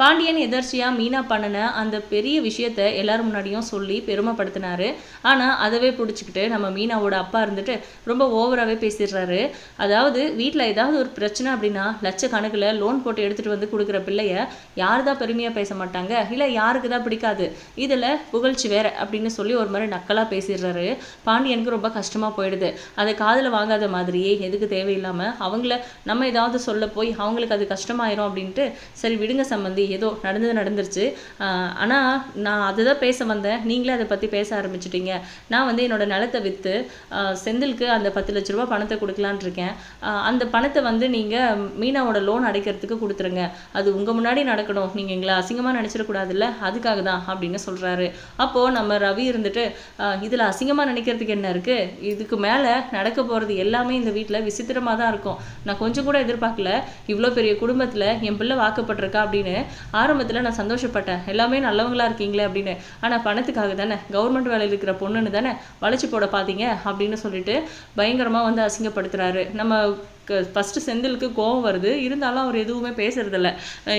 பாண்டியன் எதர்ச்சியாக மீனா பண்ணின அந்த பெரிய விஷயத்த எல்லாரும் முன்னாடியும் சொல்லி பெருமைப்படுத்தினாரு. ஆனால் அதவே பிடிச்சிக்கிட்டு நம்ம மீனாவோட அப்பா இருந்துட்டு ரொம்ப ஓவராகவே பேசிடுறாரு. அதாவது வீட்டில் ஏதாவது ஒரு பிரச்சனை அப்படின்னா லட்சக்கணக்கில் லோன் போட்டு எடுத்துகிட்டு வந்து கொடுக்குற பிள்ளைய யார் தான் பெருமையாக பேச மாட்டாங்க? இல்லை யாருக்கு தான் பிடிக்காது? இதில் புகழ்ச்சி வேற அப்படின்னு சொல்லி ஒரு மாதிரி நக்கலாக பேசிடுறாரு. பாண்டியனுக்கு ரொம்ப கஷ்டமாக போயிடுது. அதை காதில் வாங்காத மாதிரியே எதுக்கு தேவையில்லாமல் அவங்கள நம்ம ஏதாவது சொல்ல போய் அவங்களுக்கு அது கஷ்டமாயிரும் அப்படின்ட்டு சரி விடுங்க சம்மந்தி ஏதோ நடந்தது நடந்துருச்சு. ஆனால் நான் அதை தான் பேச வந்தேன். நீங்களே அதை பற்றி பேச ஆரம்பிச்சிட்டீங்க. நான் வந்து என்னோடய நிலத்தை விற்று செந்திலுக்கு அந்த பத்து லட்ச ரூபா பணத்தை கொடுக்கலான் இருக்கேன். அந்த பணத்தை வந்து நீங்கள் மீனாவோட லோன் அடைக்கிறதுக்கு கொடுத்துருங்க. அது உங்கள் முன்னாடி நடக்கணும். நீங்கள் எங்களை அசிங்கமாக நினச்சிடக்கூடாதுல்ல? அதுக்காக தான் அப்படின்னு சொல்கிறாரு அப்போது நம்ம ரவி இருந்துட்டு இதில் அசிங்கமாக நினைக்கிறதுக்கு என்ன இருக்குது இதுக்கு மேலே நடக்க போகிறது எல்லாமே இந்த வீட்டில் விசித்திரமாக தான் இருக்கும். நான் கொஞ்சம் கூட எதிர்பார்க்கல. இவ்வளோ பெரிய குடும்பத்தில் என் பிள்ளை வாக்கப்பட்டிருக்கா அப்படின்னு ஆரம்பத்தில் நான் சந்தோஷப்பட்டேன். எல்லாமே நல்லவங்களா இருக்கீங்களே அப்படின்னு. ஆனால் பணத்துக்காக தானே கவர்மெண்ட் வேலையில் இருக்கிற பொண்ணுன்னு தானே வளைச்சு போட பார்த்தீங்க அப்படின்னு சொல்லிட்டு பயங்கரமாக வந்து அசிங்கப்படுத்துறாரு. நம்ம ஃபஸ்ட்டு செந்திலுக்கு கோவம் வருது. இருந்தாலும் அவர் எதுவுமே பேசுறதில்ல.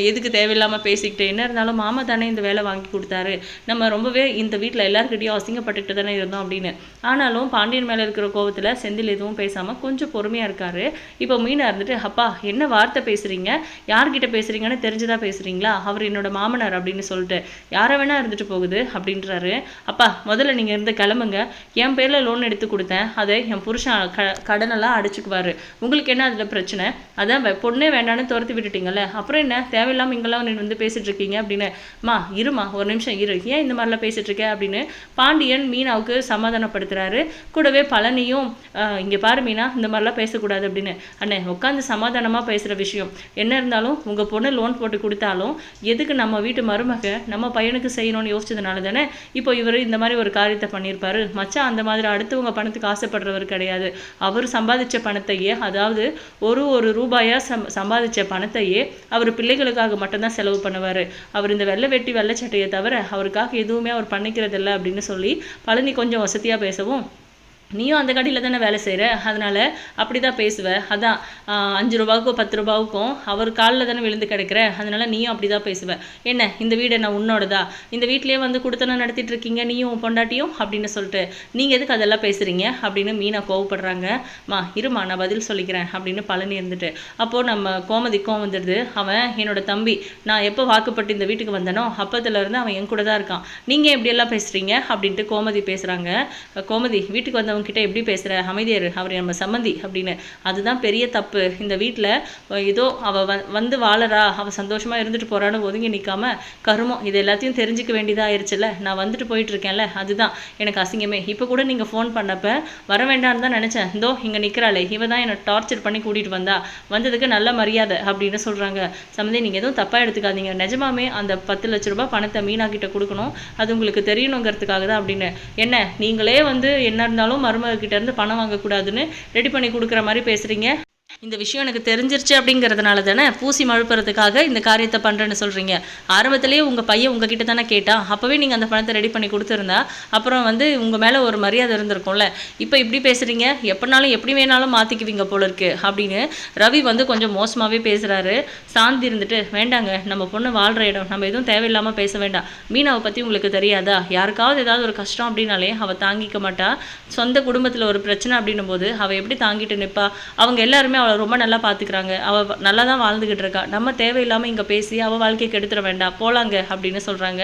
எதுக்கு தேவையில்லாமல் பேசிக்கிட்டு என்ன இருந்தாலும் மாமா தானே இந்த வேலை வாங்கி கொடுத்தாரு. நம்ம ரொம்பவே இந்த வீட்டில் எல்லாருக்கிட்டையும் அசிங்கப்பட்டுட்டு தானே இருந்தோம் அப்படின்னு. ஆனாலும் பாண்டியன் மேலே இருக்கிற கோவத்தில் செந்தில் எதுவும் பேசாமல் கொஞ்சம் பொறுமையாக இருக்காரு. இப்போ மீனா இருந்துட்டு அப்பா என்ன வார்த்தை பேசுகிறீங்க யார்கிட்ட பேசுகிறீங்கன்னு தெரிஞ்சுதான் பேசுகிறீங்களா அவர் என்னோட மாமனார் அப்படின்னு சொல்லிட்டு யாரை வேணா இருந்துட்டு போகுது அப்படின்றாரு. அப்பா முதல்ல நீங்கள் இருந்து கிளம்புங்க. என் பேரில் லோன் எடுத்து கொடுத்தேன். அதை என் புருஷன் கடனெல்லாம் அடிச்சுக்குவாரு. உங்களுக்கு என்ன என்ன அதில் பிரச்சனை. அதான் பொண்ணே வேண்டான்னு துரத்தி விட்டுட்டீங்கல்ல. அப்புறம் என்ன? தேவையில்லாமல் இங்கெல்லாம் நீ வந்து பேசிகிட்டு இருக்கீங்க அப்படின்னு. மா இருமா ஒரு நிமிஷம் இரு. ஏன் இந்த மாதிரிலாம் பேசிகிட்டு இருக்க அப்படின்னு பாண்டியன் மீனாவுக்கு சமாதானப்படுத்துகிறாரு கூடவே பழனியும் இங்கே பாரு மீனா இந்த மாதிரிலாம் பேசக்கூடாது அப்படின்னு. அண்ணே உட்காந்து சமாதானமாக பேசுகிற விஷயம். என்ன இருந்தாலும் உங்கள் பொண்ணு லோன் போட்டு கொடுத்தாலும் எதுக்கு நம்ம வீட்டு மருமக நம்ம பையனுக்கு செய்யணும்னு யோசிச்சதுனால தானே இப்போ இவர் இந்த மாதிரி ஒரு காரியத்தை பண்ணியிருப்பாரு. மச்சான் அந்த மாதிரி அடுத்தவங்க பணத்துக்கு ஆசைப்படுறவர் கிடையாது. அவர் சம்பாதிச்ச பணத்தையே அதாவது ஒரு ஒரு ரூபாயா சம் சம்பாதிச்ச பணத்தையே அவர் பிள்ளைகளுக்காக மட்டும்தான் செலவு பண்ணுவார். அவர் இந்த வெள்ளை வெட்டி வெள்ளை சட்டையை தவிர அவருக்காக எதுவுமே அவர் பண்ணிக்கிறதில்ல அப்படின்னு சொல்லி பழனி கொஞ்சம் வசதியாக பேசவும் நீயும் அந்த கடையில் தானே வேலை செய்கிற அதனால் அப்படி தான் பேசுவ. அதான் அஞ்சு ரூபாவுக்கும் பத்து ரூபாவுக்கும் அவர் காலில் தானே விழுந்து கிடக்கிற? அதனால் நீயும் அப்படி தான் பேசுவ. என்ன இந்த வீடு என்ன உன்னோடதா? இந்த வீட்டிலேயே வந்து கொடுத்தன நடத்திட்டு இருக்கீங்க நீயும் பொண்டாட்டியும்? அப்படின்னு சொல்லிட்டு நீங்கள் எதுக்கு அதெல்லாம் பேசுகிறீங்க அப்படின்னு மீனா கோவப்படுறாங்க. மா இருமா நான் பதில் சொல்லிக்கிறேன் அப்படின்னு பழனி இருந்துட்டு. அப்போது நம்ம கோமதி கோவம் வந்துடுது. அவன் என்னோட தம்பி நான் எப்போ வாக்குப்பட்டு இந்த வீட்டுக்கு வந்தனோ அப்போதுலேருந்து அவன் என் கூட தான் இருக்கான் நீங்கள் எப்படியெல்லாம் பேசுகிறீங்க அப்படின்ட்டு கோமதி பேசுகிறாங்க கோமதி வீட்டுக்கு வந்தவங்க கிட்ட எப்படி பேசுகிற அமைதியர் அவர் நம்ம சம்மந்தி அப்படின்னு. அதுதான் பெரிய தப்பு. இந்த வீட்டில் ஏதோ அவள் வ வந்து வாழறா. அவள் சந்தோஷமாக இருந்துட்டு போகிறான்னு ஒதுங்கி நிற்காம கருமம். இது எல்லாத்தையும் தெரிஞ்சுக்க வேண்டியதாக ஆயிடுச்சுல்ல நான் வந்துட்டு போயிட்டுருக்கேன்ல அதுதான் எனக்கு அசிங்கமே. இப்போ கூட நீங்கள் ஃபோன் பண்ணப்போ வர வேண்டாம்னு தான் நினச்சேன். இதோ இங்கே நிற்கிறாளே இவ தான் என்னை டார்ச்சர் பண்ணி கூட்டிகிட்டு வந்தா. வந்ததுக்கு நல்ல மரியாதை அப்படின்னு சொல்கிறாங்க சம்மந்தி நீங்கள் எதுவும் தப்பாக எடுத்துக்காதீங்க. நிஜமாமே அந்த பத்து லட்ச ரூபாய் பணத்தை மீனா கிட்ட கொடுக்கணும். அது உங்களுக்கு தெரியணுங்கிறதுக்காக தான் அப்படின்னு. என்ன? நீங்களே வந்து என்ன இருந்தாலும் மருமகக்கிட்டேருந்து கிட்ட இருந்து பணம் வாங்கக்கூடாதுன்னு ரெடி பண்ணி கொடுக்குற மாதிரி பேசுகிறீங்க இந்த விஷயம் எனக்கு தெரிஞ்சிருச்சு அப்படிங்கிறதுனால தானே பூசி மழுப்புறதுக்காக இந்த காரியத்தை பண்ணுறேன்னு சொல்கிறீங்க ஆரம்பத்திலேயே உங்கள் பையன் உங்ககிட்ட தானே கேட்டான் அப்போவே நீங்கள் அந்த பணத்தை ரெடி பண்ணி கொடுத்துருந்தா அப்புறம் வந்து உங்கள் மேலே ஒரு மரியாதை இருந்திருக்கும்ல. இப்போ இப்படி பேசுகிறீங்க எப்படினாலும் எப்படி வேணாலும் மாற்றிக்குவீங்க போல இருக்கு அப்படின்னு ரவி வந்து கொஞ்சம் மோசமாகவே பேசுகிறாரு சாந்தி இருந்துட்டு வேண்டாங்க நம்ம பொண்ணு வாழ்கிற இடம் நம்ம எதுவும் தேவையில்லாமல் பேச வேண்டாம். மீனாவை பற்றி உங்களுக்கு தெரியாதா? யாருக்காவது ஏதாவது ஒரு கஷ்டம் அப்படின்னாலே அவள் தாங்கிக்க மாட்டா. சொந்த குடும்பத்தில் ஒரு பிரச்சனை அப்படின்னும் போது அவள் எப்படி தாங்கிட்டு நிற்பா அவங்க எல்லாருமே அவளை ரொம்ப நல்லா பார்த்துக்கிறாங்க அவள் நல்லா தான் வாழ்ந்துக்கிட்டு இருக்கா நம்ம தேவையில்லாமல் இங்கே பேசி அவள் வாழ்க்கையை கெடுத்துட வேண்டாம். போகலாங்க அப்படின்னு சொல்கிறாங்க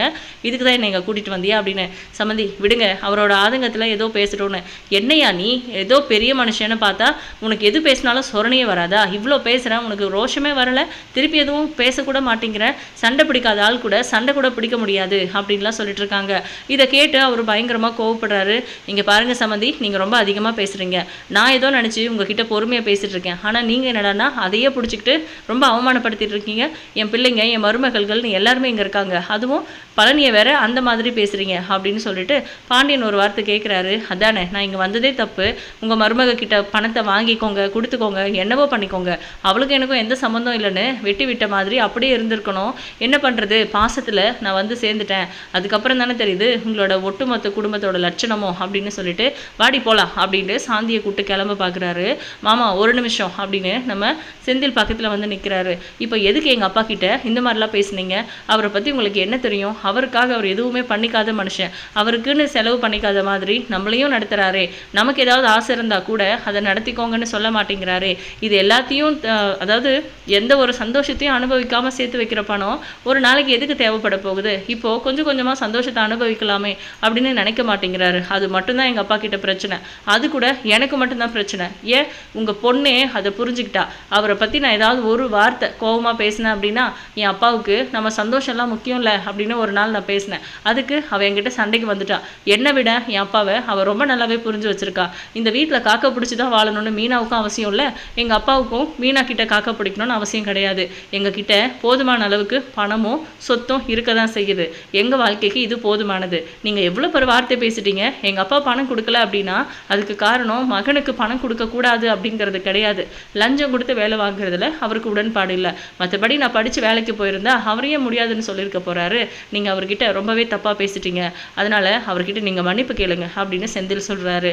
இதுக்கு தான் என்னை இங்கே கூட்டிகிட்டு வந்தியா அப்படின்னு. சம்மந்தி விடுங்க. அவரோட ஆதங்கத்தில் ஏதோ பேசுகிறோன்னு என்னையா நீ? ஏதோ பெரிய மனுஷன்னு பார்த்தா உனக்கு எது பேசினாலும் சொரணையே வராதா? இவ்வளோ பேசுகிறேன் உனக்கு ரோஷமே வரல. திருப்பி எதுவும் பேசக்கூட மாட்டேங்கிற. சண்டை பிடிக்காத ஆள் கூட சண்டை கூட பிடிக்க முடியாது அப்படின்லாம் சொல்லிட்டு இருக்காங்க இதை கேட்டு அவர் பயங்கரமாக கோவப்படுறாரு. இங்கே பாருங்கள் சம்மந்தி நீங்கள் ரொம்ப அதிகமாக பேசுகிறீங்க நான் ஏதோ நினச்சி உங்ககிட்ட பொறுமையாக பேசிகிட்டு இருக்கேன் ஆனால் நீங்கள் என்னடான்னா அதையே பிடிச்சிக்கிட்டு ரொம்ப அவமானப்படுத்திட்டு இருக்கீங்க. என் பிள்ளைங்க என் மருமகள்கள்னு எல்லாருமே இங்கே இருக்காங்க. அதுவும் பழனியை வேற அந்த மாதிரி பேசுகிறீங்க அப்படின்னு சொல்லிட்டு பாண்டியன் ஒரு வார்த்தை கேட்குறாரு அதானே நான் இங்கே வந்ததே தப்பு. உங்கள் மருமக கிட்ட பணத்தை வாங்கிக்கோங்க கொடுத்துக்கோங்க என்னவோ பண்ணிக்கோங்க. அவளுக்கு எனக்கும் எந்த சம்மந்தம் இல்லைன்னு வெட்டி விட்ட மாதிரி அப்படியே இருந்திருக்கணும். என்ன பண்ணுறது பாசத்தில் நான் வந்து சேர்ந்துட்டேன். அதுக்கப்புறம் தானே தெரியுது உங்களோட ஒட்டுமொத்த குடும்பத்தோட லட்சணமோ அப்படின்னு சொல்லிட்டு வாடி போகலாம் அப்படின்ட்டு சாந்தியை கூப்பிட்டு கிளம்ப பார்க்குறாரு மாமா ஒரு நிமிஷம் அப்படின்னு நம்ம செந்தில் பக்கத்தில் வந்து நிற்கிறாரு இப்போ எதுக்கு எங்கள் அப்பா கிட்ட இந்த மாதிரிலாம் பேசுனீங்க? அவரை பற்றி உங்களுக்கு என்ன தெரியும்? அவருக்காக அவர் எதுவுமே பண்ணிக்காத மனுஷன். அவருக்குன்னு செலவு பண்ணிக்காத மாதிரி நம்மளையும் நடத்துகிறாரே நமக்கு ஏதாவது ஆசை இருந்தால் கூட அதை நடத்திக்கோங்கன்னு சொல்ல மாட்டேங்கிறாரு. இது எல்லாத்தையும் அதாவது எந்த ஒரு சந்தோஷத்தையும் அனுபவிக்காமல் சேர்த்து வைக்கிற பணம் ஒரு நாளைக்கு எதுக்கு தேவைப்பட போகுது? இப்போது கொஞ்சம் கொஞ்சமாக சந்தோஷத்தை அனுபவிக்கலாமே அப்படின்னு நினைக்க மாட்டேங்கிறாரு. அது மட்டும்தான் எங்கள் அப்பா கிட்ட பிரச்சனை. அது கூட எனக்கு மட்டும்தான் பிரச்சனை. ஏன்? உங்கள் பொண்ணே அதை புரிஞ்சுக்கிட்டா. அவரை பற்றி நான் ஏதாவது ஒரு வார்த்தை கோவமாக பேசினேன் அப்படின்னா என் அப்பாவுக்கு நம்ம சந்தோஷம்லாம் முக்கியம் இல்லை அப்படின்னு ஒரு நாள் நான் பேசினேன். அதுக்கு அவள் என்கிட்ட சண்டைக்கு வந்துட்டா. என்னை விட என் அப்பாவை அவள் ரொம்ப நல்லாவே புரிஞ்சு வச்சிருக்கா. இந்த வீட்டில் காக்கா பிடிச்சி தான் வாழணும்னு மீனாவுக்கும் அவசியம் இல்லை. எங்கள் அப்பாவுக்கும் மீனா கிட்ட காக்கா பிடிக்கணும்னு அவசியம் கிடையாது. எங்கள் கிட்ட போதுமான அளவுக்கு பணமும் சொத்தும் இருக்க தான் செய்யுது. எங்கள் வாழ்க்கைக்கு இது போதுமானது. நீங்கள் எவ்வளோ பெரிய வார்த்தை பேசிட்டீங்க. எங்கள் அப்பா பணம் கொடுக்கல அப்படின்னா அதுக்கு காரணம் மகனுக்கு பணம் கொடுக்கக்கூடாது அப்படிங்கிறது கிடையாது. லஞ்சம் கொடுத்து வேலை வாங்குறதுல அவருக்கு உடன்பாடு இல்லை. மற்றபடி நான் படித்து வேலைக்கு போயிருந்தா அவரையே முடியாதுன்னு சொல்லியிருக்க போகிறாரு நீங்கள் நீங்கள் அவர்கிட்ட ரொம்பவே தப்பாக பேசிட்டீங்க. அதனால் அவர்கிட்ட நீங்கள் மன்னிப்பு கேளுங்க அப்படின்னு செந்தில் சொல்கிறாரு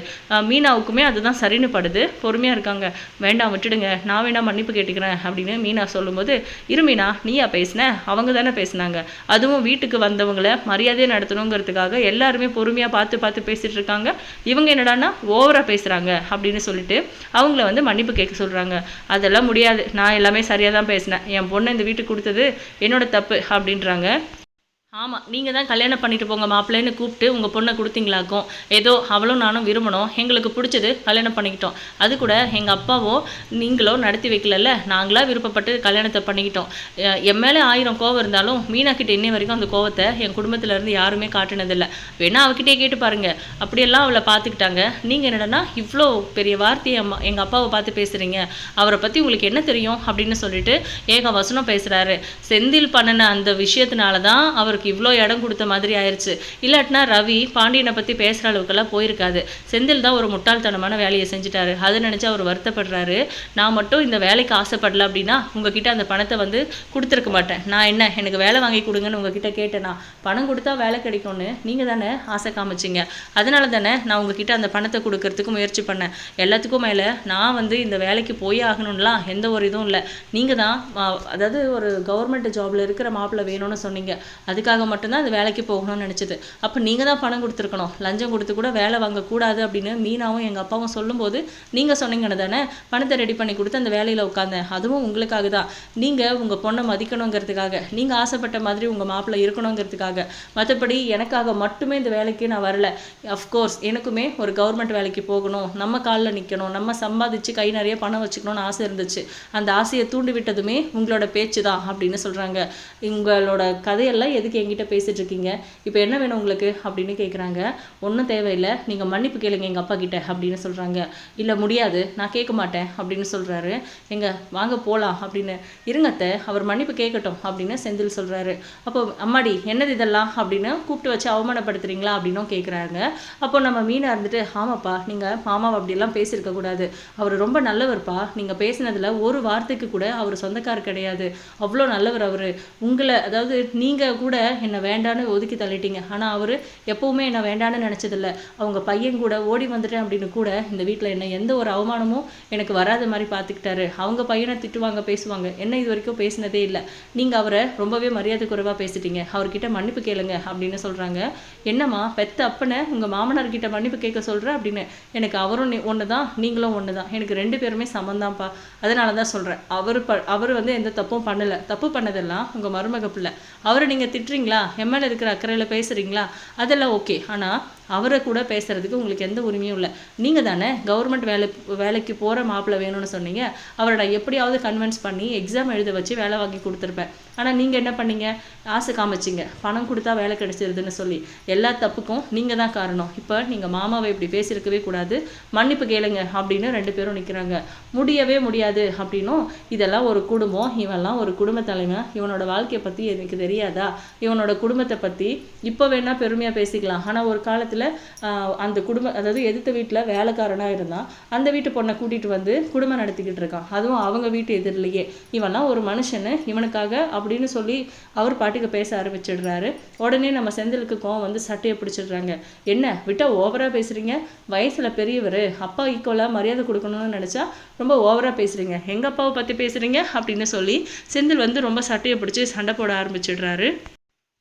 மீனாவுக்குமே அதுதான் சரின்னு படுது. பொறுமையாக இருக்காங்க. வேண்டாம் விட்டுடுங்க. நான் வேணா மன்னிப்பு கேட்டுக்கிறேன் அப்படின்னு மீனா சொல்லும்போது இரு மீனா நீயா பேசின? அவங்க தானே பேசுனாங்க. அதுவும் வீட்டுக்கு வந்தவங்கள மரியாதையை நடத்தணுங்கிறதுக்காக எல்லாருமே பொறுமையாக பார்த்து பார்த்து பேசிகிட்டு இருக்காங்க. இவங்க என்னடான்னா ஓவராக பேசுகிறாங்க அப்படின்னு சொல்லிட்டு அவங்கள வந்து மன்னிப்பு கேட்க சொல்கிறாங்க அதெல்லாம் முடியாது. நான் எல்லாமே சரியாக தான் பேசினேன். என் பொண்ணை இந்த வீட்டுக்கு கொடுத்தது என்னோட தப்பு அப்படின்றாங்க. ஆமாம் நீங்கள் தான் கல்யாணம் பண்ணிட்டு போங்க மாப்பிள்ளைன்னு கூப்பிட்டு உங்கள் பொண்ணை கொடுத்தீங்களாக்கும். ஏதோ அவளும் நானும் விரும்பணும். எங்களுக்கு பிடிச்சது கல்யாணம் பண்ணிக்கிட்டோம். அது கூட எங்கள் அப்பாவோ நீங்களோ நடத்தி வைக்கலல்ல? நாங்களாக விருப்பப்பட்டு கல்யாணத்தை பண்ணிக்கிட்டோம். என் மேலே ஆயிரம் கோவம் இருந்தாலும் மீனாக்கிட்ட இன்னை வரைக்கும் அந்த கோவத்தை என் குடும்பத்திலேருந்து யாருமே காட்டினதில்லை. வேணா அவகிட்டே கேட்டு பாருங்கள் அப்படியெல்லாம் அவளை பார்த்துக்கிட்டாங்க. நீங்கள் என்னடனா இவ்வளோ பெரிய வார்த்தையை அம்மா எங்கள் அப்பாவை பார்த்து பேசுகிறீங்க அவரை பற்றி உங்களுக்கு என்ன தெரியும்? அப்படின்னு சொல்லிட்டு ஏக வசனம் பேசுகிறாரு செந்தில் பண்ணின அந்த விஷயத்தினால தான் அவருக்கு இவ்வளோ இடம் கொடுத்த மாதிரி ஆயிடுச்சு இல்லாட்டினா ரவி பாண்டியனை பற்றி பேசுகிற அளவுக்கெல்லாம் போயிருக்காது. செந்தில் தான் ஒரு முட்டாள்தனமான வேலையை செஞ்சுட்டாரு. அதை நினச்சி அவர் வருத்தப்படுறாரு. நான் மட்டும் இந்த வேலைக்கு ஆசைப்படல அப்படின்னா உங்ககிட்ட அந்த பணத்தை வந்து கொடுத்துருக்க மாட்டேன். நான் என்ன எனக்கு வேலை வாங்கி கொடுங்கன்னு உங்ககிட்ட கேட்டேனா? பணம் கொடுத்தா வேலை கிடைக்கும்னு நீங்கள் தானே ஆசை காமிச்சிங்க. அதனால தானே நான் உங்ககிட்ட அந்த பணத்தை கொடுக்கறதுக்கு முயற்சி பண்ணேன். எல்லாத்துக்கும் மேலே நான் வந்து இந்த வேலைக்கு போயே ஆகணும்லாம் எந்த ஒரு இதுவும் இல்லை. நீங்கள் தான் அதாவது ஒரு கவர்மெண்ட் ஜாபில் இருக்கிற மாப்பிள்ளை வேணும்னு சொன்னீங்க. அதுக்காக மட்டும்தான் அது வேலைக்கு போகணும்னு நினச்சிது. அப்போ நீங்கள் தான் பணம் கொடுத்துருக்கணும். லஞ்சம் கொடுத்து கூட வேலை வாங்கக்கூடாது அப்படின்னு மீனாவும் எங்கள் அப்பாவும் சொல்லும்போது நீங்கள் சொன்னீங்கன்னு தானே பணத்தை ரெடி பண்ணி கொடுத்து அந்த வேலையில் உட்காந்தேன் அதுவும் உங்களுக்காக தான். நீங்கள் உங்கள் பொண்ணை மதிக்கணுங்கிறதுக்காக நீங்கள் ஆசைப்பட்ட மாதிரி உங்கள் மாப்பிள்ளை இருக்கணுங்கிறதுக்காக. மற்றபடி எனக்காக மட்டுமே இந்த வேலைக்கு நான் வரல. அஃப்கோர்ஸ் எனக்குமே ஒரு கவர்மெண்ட் வேலைக்கு போகணும். நம்ம காலில் நிற்கணும் நம்ம சம்பாதிச்சு கை நிறைய பணம் வச்சுக்கணும்னு ஆசை இருந்துச்சு. அந்த ஆசையை தூண்டி விட்டதுமே உங்களோட பேச்சு தான் அப்படின்னு சொல்கிறாங்க உங்களோட கதையெல்லாம் எதுக்கு என்கிட்ட பேசிகிட்டு இருக்கீங்க இப்போ என்ன வேணும் உங்களுக்கு? அப்படின்னு கேட்குறாங்க ஒன்றும் தேவையில்லை. நீங்கள் மன்னிப்பு கேளுங்க எங்கள் அப்பா கிட்ட அப்படின்னு சொல்கிறாங்க இல்லை முடியாது. நான் கேட்க மாட்டேன் அப்படின்னு சொல்கிறாரு எங்கள் வாங்க போகலாம் அப்படின்னு. இருங்கத்த அவர் மன்னிப்பு கேட்கட்டும் அப்படின்னு செந்தில் சொல்கிறாரு அப்போ அம்மாடி என்னது இதெல்லாம்? அப்படின்னு கூப்பிட்டு வச்சு அவமானப்படுத்துறீங்களா அப்படின்னும் கேட்குறாங்க அப்போ நம்ம மீனாக இருந்துட்டு ஆமாப்பா நீங்கள் மாமாவை அப்படியெல்லாம் பேசியிருக்க கூடாது. அவர் ரொம்ப நல்லவர்ப்பா. நீங்கள் பேசினதில் ஒரு வார்த்தைக்கு கூட அவர் சொந்தக்காரர் கிடையாது. அவ்வளோ நல்லவர் அவர். உங்களை அதாவது நீங்கள் கூட என்னை வேண்டான்னு ஒதுக்கி தள்ளிட்டீங்க. ஆனால் அவர் எப்பவுமே என்னை வேண்டான்னு நினச்சதில்ல. அவங்க பையன் கூட ஓடி வந்துட்டேன் அப்படின்னு கூட இந்த வீட்டில் என்ன எந்த ஒரு அவமானமும் எனக்கு வராத மாதிரி பார்த்துக்கிட்டாரு அவங்க பையனை திட்டுவாங்க பேசுவாங்க. என்ன இது வரைக்கும் பேசினதே இல்லை. நீங்கள் அவரை ரொம்பவே மரியாதை குறைவாக பேசிட்டீங்க. அவர்கிட்ட மன்னிப்பு கேளுங்க அப்படின்னு சொல்கிறாங்க என்னம்மா பெத்த அப்பனை உங்கள் மாமனார்கிட்ட மன்னிப்பு கேட்க சொல்கிற அப்படின்னு? எனக்கு அவரும் ஒன்று தான் நீங்களும் ஒன்று தான் எனக்கு ரெண்டு பேருமே சமந்தான்ப்பா அதனால தான் சொல்கிறேன் அவர் ப அவர் வந்து எந்த தப்பும் பண்ணலை. தப்பு பண்ணதெல்லாம் உங்கள் மருமக பிள்ளை. அவரை நீங்கள் திட்டுறீங்களா எம்எல்ஏ இருக்கிற அக்கறையில் பேசுகிறீங்களா அதெல்லாம் ஓகே ஆனால் அவரை கூட பேசுகிறதுக்கு உங்களுக்கு எந்த உரிமையும் இல்லை. நீங்கள் தானே கவர்மெண்ட் வேலை வேலைக்கு போகிற மாப்பிள்ளை வேணும்னு சொன்னீங்க. அவரை நான் எப்படியாவது கன்வின்ஸ் பண்ணி எக்ஸாம் எழுத வச்சு வேலை வாங்கி கொடுத்துருப்பேன். ஆனால் நீங்கள் என்ன பண்ணீங்க? ஆசை காமிச்சிங்க. பணம் கொடுத்தா வேலை கிடைச்சிருதுன்னு சொல்லி. எல்லா தப்புக்கும் நீங்கள் தான் காரணம். இப்போ நீங்கள் மாமாவை இப்படி பேசியிருக்கவே கூடாது. மன்னிப்பு கேளுங்க அப்படின்னு ரெண்டு பேரும் நிற்கிறாங்க முடியவே முடியாது அப்படின்னும். இதெல்லாம் ஒரு குடும்பம். இவெல்லாம் ஒரு குடும்ப தலைமை. இவனோட வாழ்க்கையை பற்றி எனக்கு தெரியாதா? இவனோட குடும்பத்தை பற்றி இப்போ வேணால் பெருமையாக பேசிக்கலாம். ஆனால் ஒரு காலத்தில் அந்த குடும்ப அதாவது எதிர்த்த வீட்டில் வேலைக்காரனாக இருந்தான் அந்த வீட்டு பொண்ணை கூட்டிகிட்டு வந்து குடும்பம் நடத்திக்கிட்டு இருக்கான். அதுவும் அவங்க வீட்டு எதிரிலேயே. இவன்லாம் ஒரு மனுஷனு இவனுக்காக அப்படின்னு சொல்லி அவர் பாட்டுக்கு பேச ஆரம்பிச்சிடுறாரு. உடனே நம்ம செந்திலுக்கு கோவம் வந்து சட்டையை பிடிச்சிடுறாங்க. என்ன விட்டால் ஓவராக பேசுகிறீங்க வயசில் பெரியவர் அப்பா ஈக்குவலாக மரியாதை கொடுக்கணும்னு நினச்சா ரொம்ப ஓவராக பேசுகிறீங்க எங்கள் அப்பாவை பற்றி பேசுகிறீங்க அப்படின்னு சொல்லி செந்தில் வந்து ரொம்ப சட்டையை பிடிச்சி சண்டை போட ஆரம்பிச்சிடுறாரு.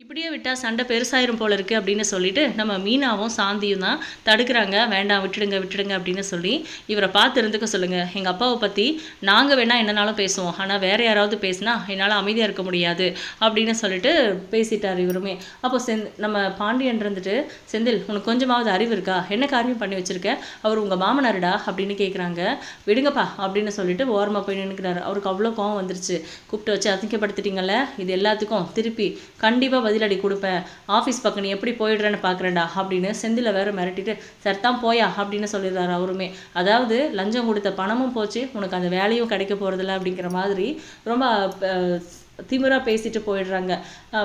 இப்படியே விட்டால் சண்டை பெருசாயிரும் போல இருக்குது அப்படின்னு சொல்லிட்டு நம்ம மீனாவும் சாந்தியும் தான் தடுக்கிறாங்க. வேண்டாம் விட்டுடுங்க விட்டுடுங்க அப்படின்னு சொல்லி இவரை பார்த்து இருந்துக்க சொல்லுங்கள் எங்கள் அப்பாவை பற்றி நாங்கள் வேணால் என்னனாலும் பேசுவோம். ஆனால் வேறு யாராவது பேசினா என்னால் அமைதியாக இருக்க முடியாது அப்படின்னு சொல்லிட்டு பேசிட்டார் இவருமே. அப்போ செந் நம்ம பாண்டியன் இருந்துட்டு செந்தில் உனக்கு கொஞ்சமாவது அறிவு இருக்கா? என்ன காரியம் பண்ணி வச்சுருக்க? அவர் உங்கள் மாமனாருடா? அப்படின்னு கேட்குறாங்க விடுங்கப்பா அப்படின்னு சொல்லிட்டு ஓரமாக போய் நின்றுக்கிறாரு அவருக்கு அவ்வளோ கோவம் வந்துருச்சு. கூப்பிட்டு வச்சு அதிகப்படுத்திட்டீங்கல்ல இது எல்லாத்துக்கும் திருப்பி கண்டிப்பாக பதிலடி கொடுப்பேன். ஆஃபீஸ் பக்கம் நீ எப்படி போயிடுறேன்னு பார்க்குறேன்டா அப்படின்னு செந்தில வேற மிரட்டிட்டு சர்தான் போயா? அப்படின்னு சொல்லிடுறாரு அவருமே. அதாவது லஞ்சம் கொடுத்த பணமும் போச்சு உனக்கு அந்த வேலையும் கிடைக்க போகிறதில்ல அப்படிங்கிற மாதிரி ரொம்ப திமிராக பேசிட்டு போயிடுறாங்க.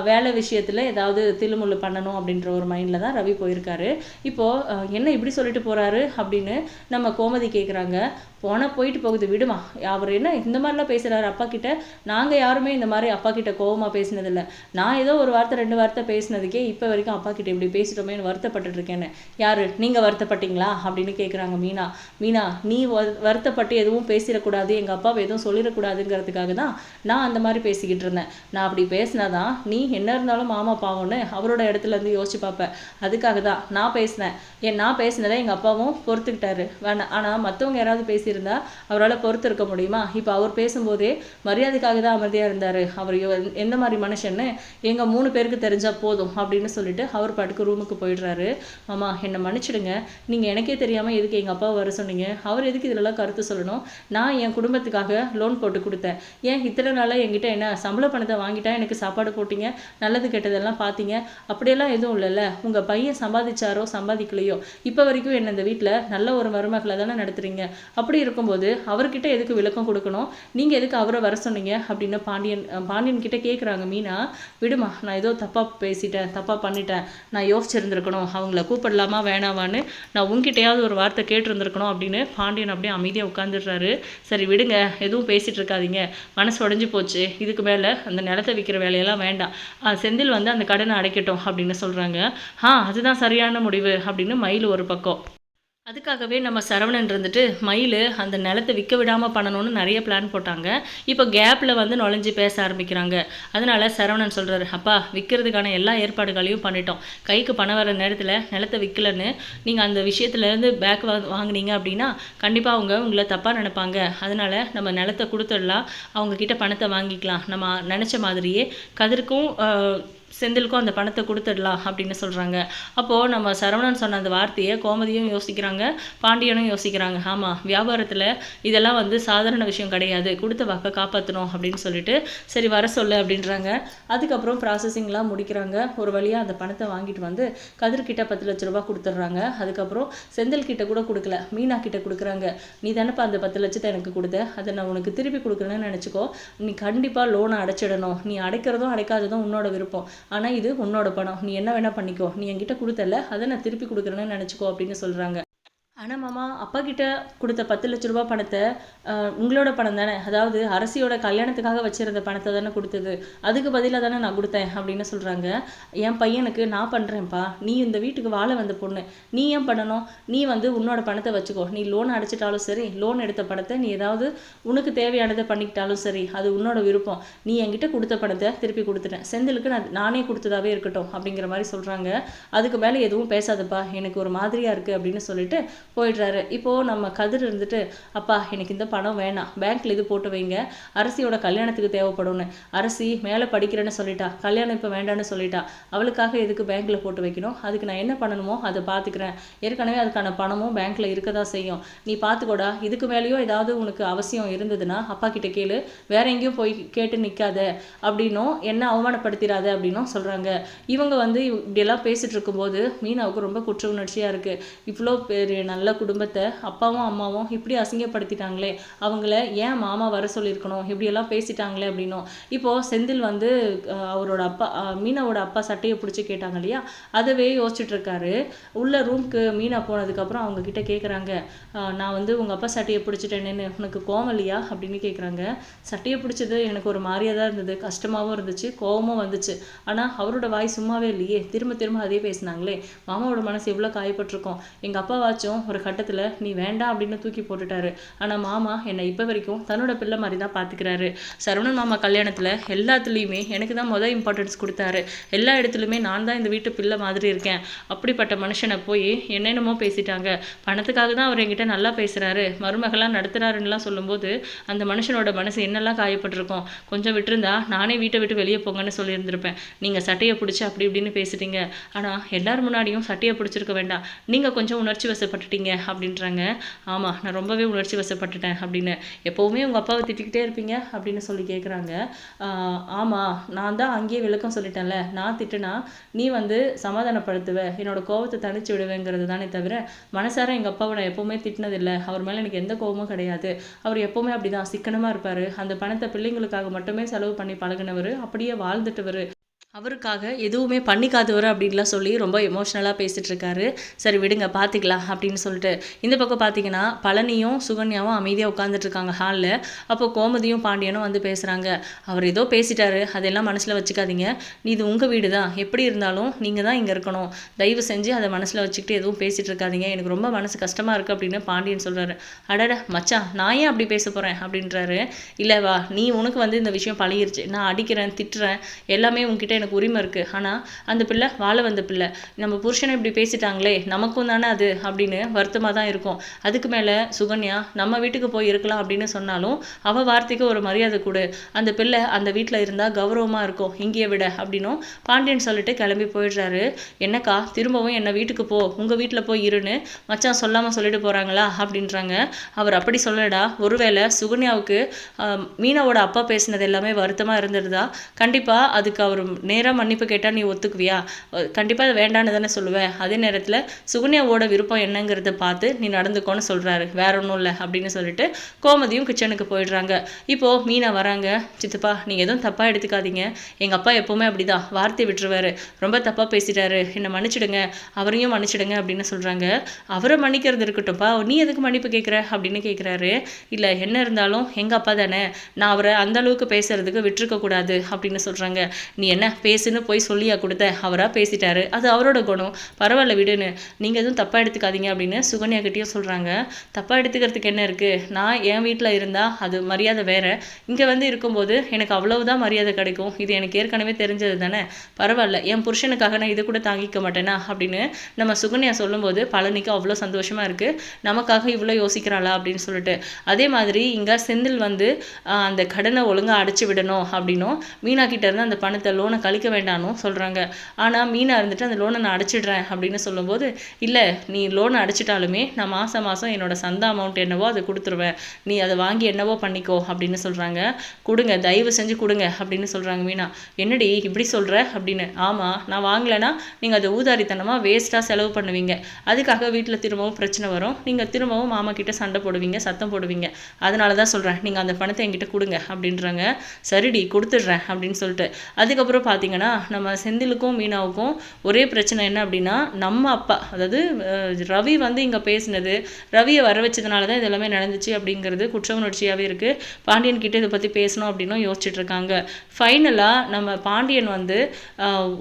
வேலை விஷயத்தில் ஏதாவது தில்லுமுள்ளு பண்ணணும் அப்படின்ற ஒரு மைண்டில் தான் ரவி போயிருக்காரு. இப்போது என்ன இப்படி சொல்லிட்டு போகிறாரு அப்படின்னு நம்ம கோமதி கேட்குறாங்க போனால் போயிட்டு போகுது விடுமா. அவர் என்ன இந்த மாதிரிலாம் பேசுகிறாரு அப்பா கிட்ட. நாங்கள் யாருமே இந்த மாதிரி அப்பா கிட்ட கோவமாக பேசினதில்ல. நான் ஏதோ ஒரு வார்த்தை ரெண்டு வார்த்தை பேசினதுக்கே இப்போ வரைக்கும் அப்பா கிட்ட இப்படி பேசிட்டோமேனு வருத்தப்பட்டு இருக்கேன்னு யார்? நீங்கள் வருத்தப்பட்டீங்களா? அப்படின்னு கேட்குறாங்க மீனா. மீனா நீ வருத்தப்பட்டு எதுவும் பேசிடக்கூடாது எங்கள் அப்பாவை எதுவும் சொல்லிடக்கூடாதுங்கிறதுக்காக தான் நான் அந்த மாதிரி பேசிக்கிட்டு இருந்தேன் நான் அப்படி பேசினாதான் நீ என்ன இருந்தாலும் மாமா பாவம்னு அவரோட இடத்துல இருந்து யோசிச்சு பார்ப்பேன் அதுக்காக தான் நான் பேசினேன். ஏன் நான் பேசினதை எங்கள் அப்பாவும் பொறுத்துக்கிட்டாரு. வேணாம் ஆனால் மற்றவங்க யாராவது பேசியிருந்தா அவரால் பொறுத்து இருக்க முடியுமா? இப்போ அவர் பேசும்போதே மரியாதைக்காக தான் அமைதியாக இருந்தார். அவர் எந்த மாதிரி மனுஷன்னு எங்கள் மூணு பேருக்கு தெரிஞ்சால் போதும் அப்படின்னு சொல்லிட்டு அவர் பாட்டுக்கு ரூமுக்கு போயிடுறாரு. மாமா என்னை மன்னிச்சிடுங்க. நீங்கள் எனக்கே தெரியாமல் எதுக்கு எங்கள் அப்பா வர சொன்னீங்க? அவர் எதுக்கு இதிலலாம் கருத்து சொல்லணும்? நான் என் குடும்பத்துக்காக லோன் போட்டு கொடுத்தேன். ஏன் இத்தனை நாளாக என்கிட்ட என்ன சம்பள பணத்தை வாங்கிட்டா எனக்கு சாப்பாடு போட்டீங்க? நல்லது கெட்டதெல்லாம் பார்த்தீங்க அப்படியெல்லாம் எதுவும் இல்லைல்ல. உங்கள் பையன் சம்பாதிச்சாரோ சம்பாதிக்கலையோ? இப்போ வரைக்கும் என்ன இந்த வீட்டில் நல்ல ஒரு மருமகளை தானே நடத்துறீங்க? அப்படி இருக்கும்போது அவர்கிட்ட எதுக்கு விளக்கம் கொடுக்கணும்? நீங்கள் எதுக்கு அவரை வர சொன்னீங்க? அப்படின்னு பாண்டியன் பாண்டியன் கிட்ட கேட்குறாங்க மீனா விடுமா நான் ஏதோ தப்பாக பேசிட்டேன் தப்பாக பண்ணிட்டேன். நான் யோசிச்சிருந்துருக்கணும். அவங்கள கூப்பிடலாமா வேணாமான்னு நான் உங்ககிட்டயாவது ஒரு வார்த்தை கேட்டிருந்துருக்கணும் அப்படின்னு பாண்டியன் அப்படியே அமைதியாக உட்காந்துடுறாரு சரி விடுங்க. எதுவும் பேசிகிட்டு இருக்காதீங்க. மனசு உடஞ்சி போச்சு. இதுக்கு மேலே அந்த நிலத்தை விற்கிற வேலையெல்லாம் வேண்டாம். செந்தில் வந்து அந்த கடனை அடைக்கட்டும் அப்படின்னு சொல்கிறாங்க ஆ அதுதான் சரியான முடிவு அப்படின்னு மயில் ஒரு பக்கம். அதுக்காகவே நம்ம சரவணன் இருந்துட்டு மயில் அந்த நிலத்தை விற்க விடாமல் பண்ணணும்னு நிறைய பிளான் போட்டாங்க. இப்போ கேப்பில் வந்து நுழைஞ்சு பேச ஆரம்பிக்கிறாங்க. அதனால் சரவணன் சொல்கிறாரு அப்பா விற்கிறதுக்கான எல்லா ஏற்பாடுகளையும் பண்ணிட்டோம். கைக்கு பணம் வர நேரத்தில் நிலத்தை விற்கலன்னு நீங்கள் அந்த விஷயத்துலேருந்து பேக் வாங்கினீங்க அப்படின்னா கண்டிப்பாக அவங்க உங்களை தப்பாக நினைப்பாங்க. அதனால் நம்ம நிலத்தை கொடுத்துடலாம். அவங்கக்கிட்ட பணத்தை வாங்கிக்கலாம். நம்ம நினச்ச மாதிரியே கதிர்க்கும் செந்திலுக்கும் அந்த பணத்தை கொடுத்துடலாம் அப்படின்னு சொல்கிறாங்க அப்போது நம்ம சரவணன் சொன்ன அந்த வார்த்தையை கோமதியும் யோசிக்கிறாங்க பாண்டியனும் யோசிக்கிறாங்க. ஆமாம் வியாபாரத்தில் இதெல்லாம் வந்து சாதாரண விஷயம் கிடையாது. கொடுத்த வாக்கை காப்பாற்றணும் அப்படின்னு சொல்லிட்டு சரி வர சொல்லு அப்படின்றாங்க. அதுக்கப்புறம் ப்ராசஸிங்லாம் முடிக்கிறாங்க. ஒரு வழியாக அந்த பணத்தை வாங்கிட்டு வந்து கதிர்கிட்ட பத்து லட்ச ரூபா கொடுத்துட்றாங்க. அதுக்கப்புறம் செந்தில் கிட்ட கூட கொடுக்கல. மீனா கிட்ட கொடுக்குறாங்க. நீ தானேப்பா அந்த பத்து லட்சத்தை எனக்கு கொடுத்த. அதை நான் உனக்கு திருப்பி கொடுக்குறேன்னு நினச்சிக்கோ. நீ கண்டிப்பாக லோனை அடைச்சிடணும். நீ அடைக்கிறதும் அடைக்காததும் உன்னோட விருப்பம். ஆனால் இது உன்னோட பணம். நீ என்ன வேணால் பண்ணிக்கோ. நீ என்கிட்ட கொடுத்தல அதை நான் திருப்பி கொடுக்குறேன்னு நினச்சிக்கோ அப்படின்னு சொல்கிறாங்க ஆனால் மாமா அப்பா கிட்ட கொடுத்த பத்து லட்ச ரூபா பணத்தை உங்களோட பணம் தானே? அதாவது அரசியோட கல்யாணத்துக்காக வச்சிருந்த பணத்தை தானே கொடுத்தது. அதுக்கு பதிலாக தானே நான் கொடுத்தேன் அப்படின்னு சொல்கிறாங்க என் பையனுக்கு நான் பண்ணுறேன்ப்பா நீ இந்த வீட்டுக்கு வாழ வந்த பொண்ணு. நீ ஏன் பண்ணணும்? நீ வந்து உன்னோட பணத்தை வச்சுக்கோ. நீ லோன் அடைச்சிட்டாலும் சரி லோன் எடுத்த பணத்தை நீ ஏதாவது உனக்கு தேவையானதை பண்ணிக்கிட்டாலும் சரி அது உன்னோட விருப்பம். நீ என்கிட்ட கொடுத்த பணத்தை திருப்பி கொடுத்துட்டேன். செந்திலுக்கு நான் நானே கொடுத்ததாவே இருக்கட்டும் அப்படிங்கிற மாதிரி சொல்கிறாங்க அதுக்கு மேலே எதுவும் பேசாதப்பா. எனக்கு ஒரு மாதிரியாக இருக்குது அப்படின்னு சொல்லிட்டு போயிடுறாரு. இப்போது நம்ம கதிர் இருந்துட்டு அப்பா எனக்கு இந்த பணம் வேணாம். பேங்க்கில் இது போட்டு வைங்க. அரசியோட கல்யாணத்துக்கு தேவைப்படும்னு. அரசி மேலே படிக்கிறேன்னு சொல்லிட்டா. கல்யாணம் இப்போ வேண்டான்னு சொல்லிட்டா. அவளுக்காக எதுக்கு பேங்க்கில் போட்டு வைக்கணும்? அதுக்கு நான் என்ன பண்ணணுமோ அதை பார்த்துக்கிறேன் ஏற்கனவே அதுக்கான பணமும் பேங்க்கில் இருக்க தான் செய்யும். நீ பார்த்துக்கோடா இதுக்கு மேலேயோ ஏதாவது உனக்கு அவசியம் இருந்ததுன்னா அப்பா கிட்ட கேளு. வேற எங்கேயும் போய் கேட்டு நிற்காத அப்படின்னும் என்ன அவமானப்படுத்திடாத? அப்படின்னும் சொல்கிறாங்க இவங்க வந்து இவ்- இப்படியெல்லாம் பேசிகிட்டு இருக்கும்போது மீனாவுக்கு ரொம்ப குற்ற உணர்ச்சியாக இருக்குது இவ்வளோ பெரிய நல்ல குடும்பத்தை அப்பாவும் அம்மாவும் இப்படி அசிங்கப்படுத்திட்டாங்களே அவங்கள ஏன் மாமா வர சொல்லியிருக்கணும் இப்படியெல்லாம் பேசிட்டாங்களே அப்படின்னும். இப்போது செந்தில் வந்து அவரோட அப்பா மீனாவோட அப்பா சட்டையை பிடிச்சி கேட்டாங்க இல்லையா? அதவே யோசிச்சுட்ருக்காரு. உள்ள ரூம்க்கு மீனா போனதுக்கப்புறம் அவங்க கிட்ட கேட்குறாங்க நான் வந்து உங்கள் அப்பா சட்டையை பிடிச்சிட்டேனேன்னு உனக்கு கோவம் இல்லையா? அப்படின்னு கேட்குறாங்க சட்டையை பிடிச்சது எனக்கு ஒரு மாதிரியாக தான் இருந்தது கஷ்டமாகவும் இருந்துச்சு கோவமும் வந்துச்சு. ஆனால் அவரோட வாய் சும்மாவே இல்லையே திரும்ப திரும்ப அதே பேசினாங்களே மாமாவோட மனசு எவ்வளோ காயப்பட்டிருக்கும். எங்கள் அப்பாவாச்சும் ஒரு கட்டத்தில் நீ வேண்டாம் அப்படின்னு தூக்கி போட்டுட்டாரு. ஆனால் மாமா என்னை இப்போ வரைக்கும் தன்னோட பிள்ளை மாதிரி தான் பார்த்துக்கிறாரு சரவணன் மாமா கல்யாணத்தில் எல்லாத்துலேயுமே எனக்கு தான் மொதல் இம்பார்ட்டன்ஸ் கொடுத்தாரு. எல்லா இடத்துலையுமே நான் தான் இந்த வீட்டு பிள்ளை மாதிரி இருக்கேன். அப்படிப்பட்ட மனுஷனை போய் என்னென்னமோ பேசிட்டாங்க. பணத்துக்காக தான் அவர் என்கிட்ட நல்லா பேசுகிறாரு மருமகளாக நடத்துகிறாருன்னெலாம் சொல்லும்போது அந்த மனுஷனோட மனசு என்னெல்லாம் காயப்பட்டிருக்கும். கொஞ்சம் விட்டுருந்தா நானே வீட்டை விட்டு வெளியே போங்கன்னு சொல்லியிருந்திருப்பேன். நீங்கள் சட்டையை பிடிச்சி அப்படி இப்படின்னு பேசிட்டீங்க. ஆனால் எல்லார் முன்னாடியும் சட்டையை பிடிச்சிருக்க வேண்டாம். நீங்கள் கொஞ்சம் உணர்ச்சி வசப்பட்டுட்டீங்க. அப்படின்றாங்க. ஆமாம் நான் ரொம்பவே உணர்ச்சி வசப்பட்டுட்டேன் அப்படின்னு. எப்போவுமே உங்கள் அப்பாவை திட்டிக்கிட்டே இருப்பீங்க அப்படின்னு சொல்லி கேட்குறாங்க ஆமாம் நான் தான் அங்கேயே விளக்கம் சொல்லிட்டேன்ல. நான் திட்டுனா நீ வந்து சமாதானப்படுத்துவ. என்னோட கோவத்தை தணிச்சு விடுவேங்கிறது தானே தவிர மனசார எங்கள் அப்பாவை நான் எப்போவுமே திட்டினதில்லை. அவர் மேலே எனக்கு எந்த கோவமும் கிடையாது. அவர் எப்போவுமே அப்படிதான். சிக்கனமாக இருப்பார். அந்த பணத்தை பிள்ளைங்களுக்காக மட்டுமே செலவு பண்ணி பழகுனவர். அப்படியே வாழ்ந்துட்டவர். அவருக்காக எதுவுமே பண்ணிக்காதவர் அப்படின்லாம் சொல்லி ரொம்ப எமோஷ்னலாக பேசிகிட்டு இருக்காரு சரி விடுங்க பார்த்துக்கலாம் அப்படின்னு சொல்லிட்டு. இந்த பக்கம் பார்த்தீங்கன்னா பழனியும் சுகன்யாவும் அமைதியாக உட்காந்துட்டு இருக்காங்க ஹாலில் அப்போ கோமதியும் பாண்டியனும் வந்து பேசுகிறாங்க அவர் ஏதோ பேசிட்டாரு. அதெல்லாம் மனசில் வச்சுக்காதீங்க. இது உங்கள் வீடு தான் எப்படி இருந்தாலும் நீங்கள் தான் இங்கே இருக்கணும். தயவு செஞ்சு அதை மனசில் வச்சுக்கிட்டு எதுவும் பேசிகிட்டு இருக்காதிங்க எனக்கு ரொம்ப மனசு கஷ்டமாக இருக்குது அப்படின்னு பாண்டியன் சொல்கிறாரு அடட மச்சான் நான் ஏன் அப்படி பேச போகிறேன் அப்படின்றாரு. இல்லை வா. நீ உனக்கு வந்து இந்த விஷயம் பழகிருச்சு. நான் அடிக்கிறேன் திட்டுறேன். எல்லாமே உங்ககிட்ட எனக்கு உரிமை இருக்குது ஆனால் அந்த பிள்ளை வாழ வந்த பிள்ளை. நம்ம புருஷனை இப்படி பேசிட்டாங்களே நமக்கும் தானே அது? அப்படின்னு வருத்தமாக தான் இருக்கும். அதுக்கு மேலே சுகன்யா நம்ம வீட்டுக்கு போய் இருக்கலாம் அப்படின்னு சொன்னாலும் அவ வார்த்தைக்கு ஒரு மரியாதை கொடு. அந்த பிள்ளை அந்த வீட்டில் இருந்தால் கௌரவமாக இருக்கும். இங்கேயே விட அப்படின்னும் பாண்டியன் சொல்லிட்டு கிளம்பி போயிடுறாரு. என்னக்கா திரும்பவும் என்னை வீட்டுக்கு போ. உங்கள் வீட்டில் போய் இருன்னு மச்சான் சொல்லாமல் சொல்லிட்டு போகிறாங்களா அப்படின்றாங்க. அவர் அப்படி சொல்லடா ஒருவேளை சுகன்யாவுக்கு ஆஹ், மீனாவோட அப்பா பேசினது எல்லாமே வருத்தமாக இருந்திருந்தா கண்டிப்பாக அதுக்கு அவர் நேராக மன்னிப்பு கேட்டால் நீ ஒத்துக்குவியா? கண்டிப்பாக அதை வேண்டான்னு தானே சொல்லுவேன். அதே நேரத்தில் சுகன்யாவோட விருப்பம் என்னங்கிறத பார்த்து நீ நடந்துக்கோன்னு சொல்கிறாரு வேற ஒன்றும் இல்லை அப்படின்னு சொல்லிட்டு கோமதியும் கிச்சனுக்கு போயிடுறாங்க. இப்போது மீனா வராங்க. சித்தப்பா நீங்கள் எதுவும் தப்பாக எடுத்துக்காதீங்க. எங்கள் அப்பா எப்போவுமே அப்படிதான். வார்த்தை விட்டுருவாரு. ரொம்ப தப்பாக பேசிட்டாரு. என்னை மன்னிச்சிடுங்க. அவரையும் மன்னிச்சிடுங்க அப்படின்னு சொல்கிறாங்க அவரை மன்னிக்கிறது இருக்கட்டும்ப்பா. நீ எதுக்கு மன்னிப்பு கேட்குற அப்படின்னு கேட்குறாரு இல்லை என்ன இருந்தாலும் எங்கள் அப்பா தானே. நான் அவரை அந்த அளவுக்கு பேசுறதுக்கு விட்டுருக்க கூடாது அப்படின்னு சொல்கிறாங்க நீ என்ன பேசுன்னு போய் சொல்லியா கொடுத்த அவராக பேசிட்டாரு. அது அவரோட குணம். பரவாயில்ல விடுன்னு. நீங்கள் எதுவும் தப்பாக எடுத்துக்காதீங்க அப்படின்னு சுகன்யா கிட்டேயும் சொல்கிறாங்க தப்பாக எடுத்துக்கிறதுக்கு என்ன இருக்குது நான் என் வீட்டில் இருந்தால் அது மரியாதை வேற. இங்கே வந்து இருக்கும்போது எனக்கு அவ்வளவுதான் மரியாதை கிடைக்கும். இது எனக்கு ஏற்கனவே தெரிஞ்சது தானே? பரவாயில்ல. என் புருஷனுக்காக நான் இதை கூட தாங்கிக்க மாட்டேனா? அப்படின்னு நம்ம சுகன்யா சொல்லும்போது பழனிக்கு அவ்வளோ சந்தோஷமாக இருக்குது நமக்காக இவ்வளோ யோசிக்கிறாளா அப்படின்னு சொல்லிட்டு. அதே மாதிரி இங்கே செந்தில் வந்து அந்த கடனை ஒழுங்காக அடைச்சி விடணும் அப்படின்னும். மீனா கிட்ட இருந்து அந்த பணத்தை லோனை கழிக்க வேண்டாம்னு சொல்கிறாங்க ஆனால் மீனா இருந்துட்டு அந்த லோனை நான் அடைச்சிடுறேன் அப்படின்னு சொல்லும்போது இல்லை நீ லோனை அடைச்சிட்டாலுமே நான் மாதம் மாதம் என்னோட சந்தா அமௌண்ட் என்னவோ அதை கொடுத்துருவேன். நீ அதை வாங்கி என்னவோ பண்ணிக்கோ அப்படின்னு சொல்கிறாங்க கொடுங்க தயவு செஞ்சு கொடுங்க அப்படின்னு சொல்கிறாங்க மீனா. என்னடி இப்படி சொல்கிற அப்படின்னு. ஆமாம் நான் வாங்கலைன்னா நீங்கள் அதை ஊதாரித்தனமாக வேஸ்ட்டாக செலவு பண்ணுவீங்க. அதுக்காக வீட்டில் திரும்பவும் பிரச்சனை வரும். நீங்கள் திரும்பவும் மாமா கிட்ட சண்டை போடுவீங்க சத்தம் போடுவீங்க. அதனால தான் சொல்கிறேன் நீங்கள் அந்த பணத்தை என்கிட்ட கொடுங்க அப்படின்றாங்க. சரிடி கொடுத்துட்றேன் அப்படின்னு சொல்லிட்டு. அதுக்கப்புறம் பார்த்தீங்கன்னா நம்ம செந்திலுக்கும் மீனாவுக்கும் ஒரே பிரச்சனை என்ன அப்படின்னா நம்ம அப்பா அதாவது ரவி வந்து இங்கே பேசினது ரவியை வர வச்சதுனால தான் இது எல்லாமே நடந்துச்சு அப்படிங்கிறது குற்ற உணர்ச்சியாகவே இருக்குது பாண்டியன் கிட்டே இதை பற்றி பேசணும் அப்படின்னும் யோசிச்சுட்டு இருக்காங்க. ஃபைனலாக நம்ம பாண்டியன் வந்து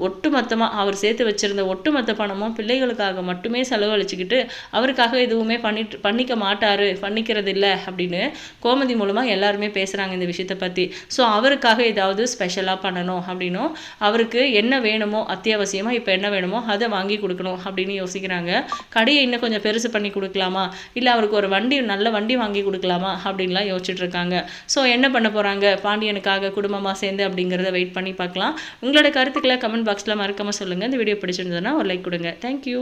ஒட்டுமொத்தமாக அவர் சேர்த்து வச்சிருந்த ஒட்டுமொத்த பணமும் பிள்ளைகளுக்காக மட்டுமே செலவழிச்சுக்கிட்டு அவருக்காக எதுவுமே பண்ணிட்டு பண்ணிக்க மாட்டார் பண்ணிக்கிறது இல்லை அப்படின்னு கோமதி மூலமாக எல்லாருமே பேசுகிறாங்க இந்த விஷயத்தை பற்றி ஸோ அவருக்காக ஏதாவது ஸ்பெஷலாக பண்ணணும் அப்படின்னும் அவருக்கு என்ன வேணுமோ அத்தியாவசியமாக இப்போ என்ன வேணுமோ அதை வாங்கி கொடுக்கணும் அப்படின்னு யோசிக்கிறாங்க. கடையை இன்னும் கொஞ்சம் பெருசு பண்ணி கொடுக்கலாமா? இல்லை அவருக்கு ஒரு வண்டி நல்ல வண்டி வாங்கி கொடுக்கலாமா? அப்படின்லாம் யோசிச்சுட்டு இருக்காங்க. ஸோ என்ன பண்ண போகிறாங்க பாண்டியனுக்காக குடும்பமாக சேர்ந்து அப்படிங்கிறத வெயிட் பண்ணி பார்க்கலாம். உங்களோட கருத்துக்களை கமெண்ட் பாக்ஸில் மறக்காமல் சொல்லுங்கள் இந்த வீடியோ பிடிச்சிருந்ததுன்னா ஒரு லைக் கொடுங்க. தேங்க்யூ